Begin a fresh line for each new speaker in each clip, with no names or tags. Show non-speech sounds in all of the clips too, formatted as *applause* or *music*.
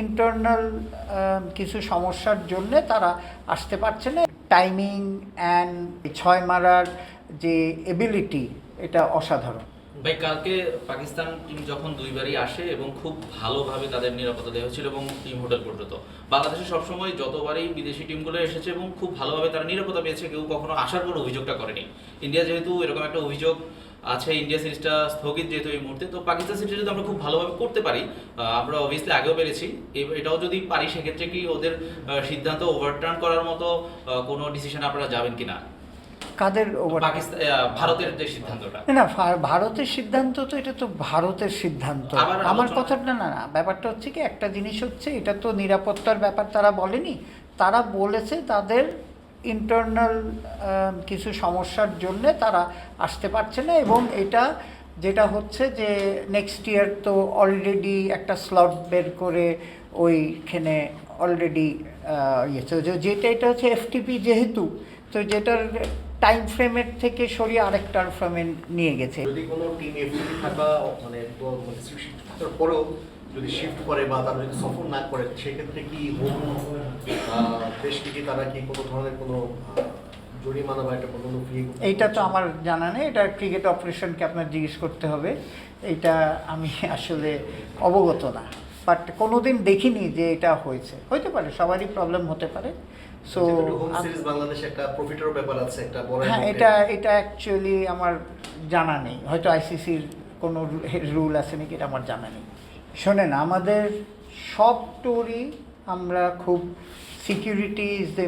Internal কিছু সমস্যার জন্যে তারা আসতে পারছে না। টাইমিং অ্যান্ড ছয় মারার যে এবিলিটি এটা অসাধারণ।
ভাই, কালকে পাকিস্তান টিম যখন দুইবারই আসে এবং খুব ভালোভাবে তাদের নিরাপত্তা দেওয়া হয়েছিল এবং টিম হোটেল পর্যন্ত। বাংলাদেশে সবসময় যতবারই বিদেশি টিমগুলো এসেছে এবং খুব ভালোভাবে তারা নিরাপত্তা পেয়েছে, কেউ কখনো আসার পর অভিযোগটা করেনি। ইন্ডিয়া যেহেতু এরকম একটা অভিযোগ আছে ইন্ডিয়া সিরিজটা স্থগিত যেহেতু এই মুহূর্তে তো পাকিস্তান সিরিজ যদি আমরা খুব ভালোভাবে করতে পারি আমরা অবভিয়াসলি আগেও পেরেছি। এটাও যদি পারি সেক্ষেত্রে কি ওদের সিদ্ধান্ত ওভারটার্ন করার মতো কোনো ডিসিশন আপনারা যাবেন কিনা?
কাদের ওভার
পাকিস্তান আহ, ভারতের যে সিদ্ধান্তটা।
না ভারতের সিদ্ধান্ত তো এটা তো ভারতের সিদ্ধান্ত। আমার কথাটা না না ব্যাপারটা হচ্ছে কি একটা জিনিস হচ্ছে এটা তো নিরাপত্তার ব্যাপার তারা বলেনি। তারা বলেছে তাদের ইন্টারনাল কিছু সমস্যার জন্যে তারা আসতে পারছে না এবং এটা যেটা হচ্ছে যে নেক্সট ইয়ার তো অলরেডি একটা স্লট বের করে ওইখানে অলরেডি ইয়েছে যে- যেটা, এটা হচ্ছে এফটিপি যেহেতু, তো যেটার টাইম ফ্রেমের থেকে সরিয়ে আরেকটার ফ্রেমে নিয়ে গেছে।
যদি কোনো টিম এফডিপি থাকা মানে মানে পরেও যদি শিফট করে বা তারা যদি সফর না করে সেক্ষেত্রে কি হোম দেশ থেকে তারা কি কোনো ধরনের কোনো জরিমানা বা একটা কোনো ফি
এইটা তো আমার জানা নেই। এটা ক্রিকেট অপারেশনকে আপনার জিজ্ঞেস করতে হবে। এইটা আমি *laughs* আসলে অবগত না। বাট কোনোদিন দেখিনি যে এটা হয়েছে। হইতে পারে সবারই প্রবলেম হতে পারে। সো
বাংলাদেশে একটা প্রফিটেরও ব্যাপার আছে একটা বড়
হ্যাঁ এটা এটা অ্যাকচুয়ালি আমার জানা নেই। হয়তো আইসিসির কোনো রুল আছে নাকি এটা আমার জানা নেই। শোনেন, আমাদের সব ট্যুরই আমরা খুব security is the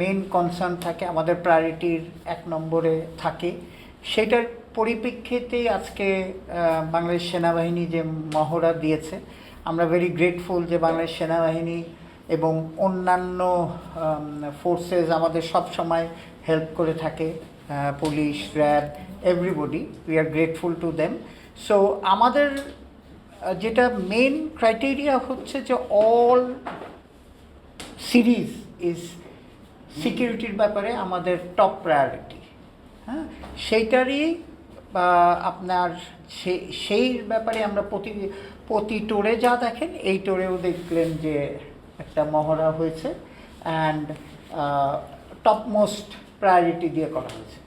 main concern থাকে, আমাদের প্রায়োরিটির এক নম্বরে থাকে। সেটার পরিপ্রেক্ষিতেই আজকে বাংলাদেশ সেনাবাহিনী যে মহড়া দিয়েছে, আমরা ভেরি গ্রেটফুল যে বাংলাদেশ সেনাবাহিনী এবং অন্যান্য ফোর্সেস আমাদের সব সময় হেল্প করে থাকে police RAB everybody we are grateful to them so আমাদের যেটা মেন ক্রাইটেরিয়া হচ্ছে যে অল সিরিজ ইজ সিকিউরিটির ব্যাপারে আমাদের টপ প্রায়োরিটি হ্যাঁ? সেইটারই আপনার সেই ব্যাপারে আমরা প্রতি প্রতি টোরে যা দেখেন, এই টোরেও দেখলেন যে একটা মহড়া হয়েছে অ্যান্ড টপ মোস্ট প্রায়োরিটি দিয়ে করা হয়েছে।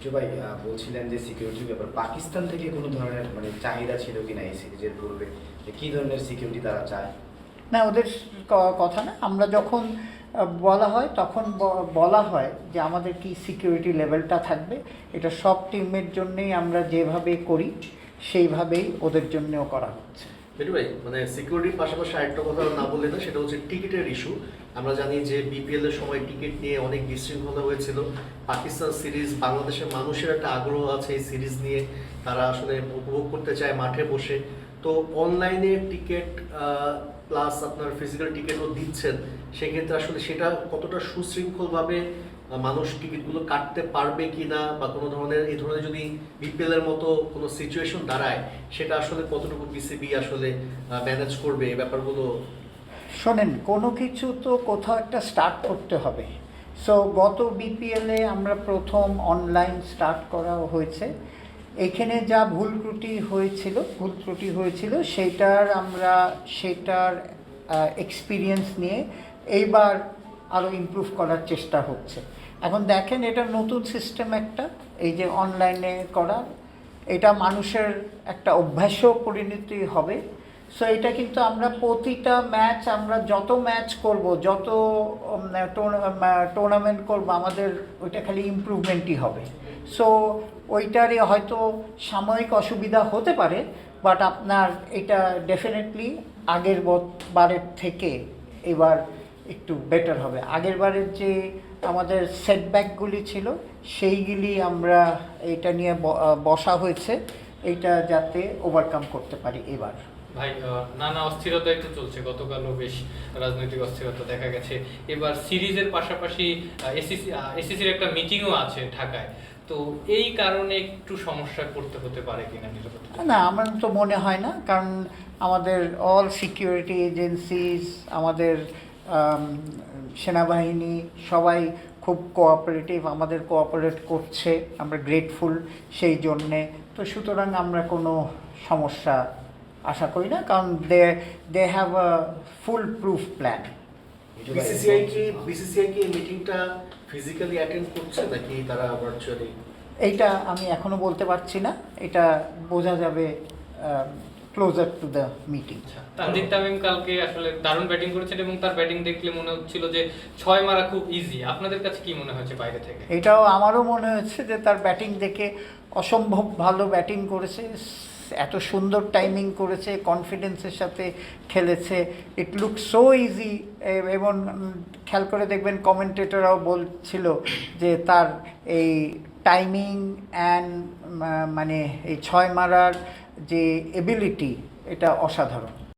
কিছু ভাই বলছিলেন যে সিকিউরিটির ব্যাপার। পাকিস্তান থেকে কোনো ধরনের মানে চাহিদা ছিল কিনা এই সিরিজের পূর্বে? যে কী ধরনের সিকিউরিটি তারা চায়?
না, ওদের কথা না। আমরা যখন বলা হয়, তখন বলা হয় যে আমাদের কি সিকিউরিটি লেভেলটা থাকবে। এটা সব টিমের জন্যেই আমরা যেভাবে করি, সেইভাবেই ওদের জন্যেও করা হচ্ছে।
মিঠু ভাই মানে সিকিউরিটির পাশাপাশি আরেকটা কথা না বললে না, সেটা হচ্ছে টিকিটের ইস্যু আমরা জানি যে বিপিএল এর সময় টিকিট নিয়ে অনেক বিশৃঙ্খলা হয়েছিল। পাকিস্তান সিরিজ, বাংলাদেশের মানুষের একটা আগ্রহ আছে এই সিরিজ নিয়ে। তারা আসলে উপভোগ করতে চায় মাঠে বসে। তো অনলাইনে টিকিট প্লাস আপনার ফিজিক্যাল টিকিটও দিচ্ছেন। সেক্ষেত্রে আসলে সেটা কতটা সুশৃঙ্খলভাবে মানুষ টিকিটগুলো কাটতে পারবে কি না বা কোনো ধরনের, এই ধরনের যদি বিপিএল এর মতো কোনো সিচুয়েশন দাঁড়ায়, সেটা আসলে কতটুকু বিসিবি আসলে ম্যানেজ করবে এই ব্যাপারগুলো?
শোনেন, কোনো কিছু তো কোথাও একটা স্টার্ট করতে হবে। সো গত বিপিএলে আমরা প্রথম অনলাইন স্টার্ট করা হয়েছে। এখানে যা ভুল ত্রুটি হয়েছিল, ভুল ত্রুটি হয়েছিল, সেটার আমরা, সেটার এক্সপিরিয়েন্স নিয়ে এইবার আরও ইমপ্রুভ করার চেষ্টা হচ্ছে। এখন দেখেন এটা নতুন সিস্টেম একটা, এই যে অনলাইনে করা, এটা মানুষের একটা অভ্যাসও পরিণতি হবে। সো এটা কিন্তু আমরা প্রতিটা ম্যাচ আমরা যত ম্যাচ করব, যত টুর্নামেন্ট করব, আমাদের ওইটা খালি ইমপ্রুভমেন্টই হবে। সো ওইটারই হয়তো সাময়িক অসুবিধা হতে পারে বাট আপনার এটা ডেফিনেটলি আগের বারের থেকে এবার একটু বেটার হবে। আগের বারের যে আমাদের সেটব্যাকগুলি ছিল সেইগুলি আমরা এটা নিয়ে বসা হয়েছে। এইটা যাতে ওভারকাম করতে পারি এবার।
ভাই নানা অস্থিরতা একটু চলছে। গতকালও বেশ রাজনৈতিক অস্থিরতা দেখা গেছে। এবার সিরিজের পাশাপাশি এসিসি এসিসির একটা মিটিংও আছে ঢাকায়। তো এই কারণে একটু সমস্যা করতে হতে পারে কিনা নিরাপত্তা
না আমার তো মনে হয় না। কারণ আমাদের অল সিকিউরিটি এজেন্সিস আমাদের আম, সেনাবাহিনী সবাই খুব কোঅপারেটিভ আমাদের কোঅপারেট করছে আমরা গ্রেটফুল সেই জন্যে। তো সুতরাং আমরা কোনো সমস্যা আশা করি না কারণ they they have a full proof plan
BCCI কি বিসিসিআই কি এই মিটিংটা ফিজিক্যালি অ্যাটেন্ড করছে নাকি তারা ভার্চুয়ালি
এইটা আমি এখনও বলতে পারছি না এটা বোঝা যাবে closer to the meeting
Tanzid Tamim কালকে আসলে দারুণ ব্যাটিং করেছেন এবং তার ব্যাটিং দেখলে মনে হচ্ছিল যে ছয় মারা খুব ইজি আপনাদের কাছে কি মনে হয়েছে বাইরে থেকে?
এটাও আমারও মনে হচ্ছে যে তার ব্যাটিং দেখে অসম্ভব ভালো ব্যাটিং করেছে এত সুন্দর টাইমিং করেছে কনফিডেন্সের সাথে খেলেছে। ইট লুক সো ইজি এবং খেয়াল করে দেখবেন কমেন্টেটররাও বলছিল যে তার এই টাইমিং অ্যান্ড মানে এই ছয় মারার যে এবিলিটি এটা অসাধারণ।